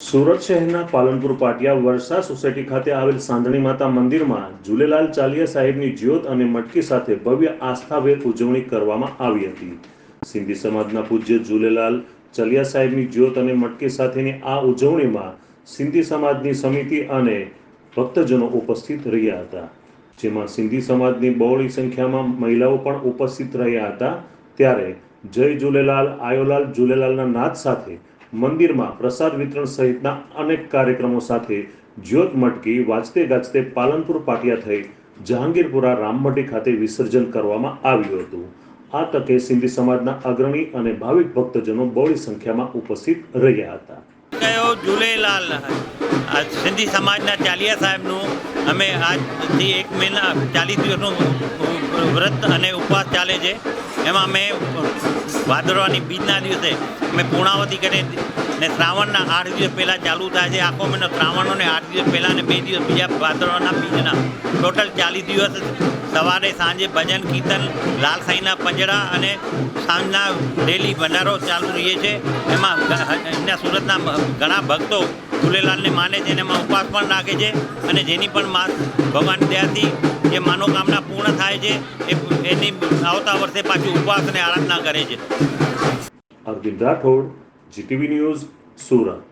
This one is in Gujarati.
સુરત શહેરના પાલનપુર પાટિયા વર્ષા સોસાયટી ખાતે આવેલ સાંધણી માતા મંદિરમાં ઝુલેલાલ ચાલિયા સાહેબની જ્યોત અને મટકી સાથે ભવ્ય આસ્થાભેર ઉજવણી કરવામાં આવી હતી. સિંધી સમાજના પૂજ્ય ઝુલેલાલ ચાલિયા સાહેબની જ્યોત અને મટકી સાથેની આ ઉજવણીમાં સિંધી સમાજની સમિતિ અને ભક્તજનો ઉપસ્થિત રહ્યા હતા. જેમાં સિંધી સમાજની બહોળી સંખ્યામાં મહિલાઓ પણ ઉપસ્થિત રહ્યા હતા. ત્યારે જય ઝુલેલાલ, આયોલાલ ઝુલેલાલના નાદ સાથે મંદિરમાં પ્રસાદ વિતરણ સહિતના અનેક કાર્યક્રમો સાથે જ્યોત મટકી વાજતે ગાજતે પાલનપુર પાટિયા થઈ જહાંગીરપુરા રામમટી ખાતે વિસર્જન કરવામાં આવ્યું હતું. આ તકે સિંધી સમાજના અગ્રણી અને ભાવિક ભક્તજનો બહોળી સંખ્યામાં ઉપસ્થિત રહ્યા હતા. કયો ઝૂલેલાલ સિંધી સમાજના ચાલિયા સાહેબનું અમે આજથી એક મહિના, ચાલીસ દિવસનું વ્રત અને ઉપવાસ ચાલે છે. એમાં મેં ભાદરવાની બીજના દિવસે મેં પૂર્ણાવતી કરી ને શ્રાવણના આઠ દિવસ પહેલાં ચાલુ થાય છે. આખો મહિનો શ્રાવણનો ને આઠ દિવસ પહેલાં ને બે દિવસ બીજા ભાદરવાના બીજના. ટોટલ ચાલીસ દિવસ સવારે, સાંજે ભજન, કીર્તન, લાલ સાંઈના પંજરા અને સાંજના ડેલી ભંડારો ચાલુ રહીએ છે. એમાં સુરતના ઘણા ભક્તો ઝૂલેલાલને માને છે અને એમાં ઉપવાસ પણ રાખે છે અને જેની પણ મા ભગવાન દયાથી જે મનોકામના પૂર્ણ થાય છે, એ એની આવતા વર્ષે પાછી ઉપવાસ અને આરાધના કરે છે. Arjun Rathod, GTV news, Surat.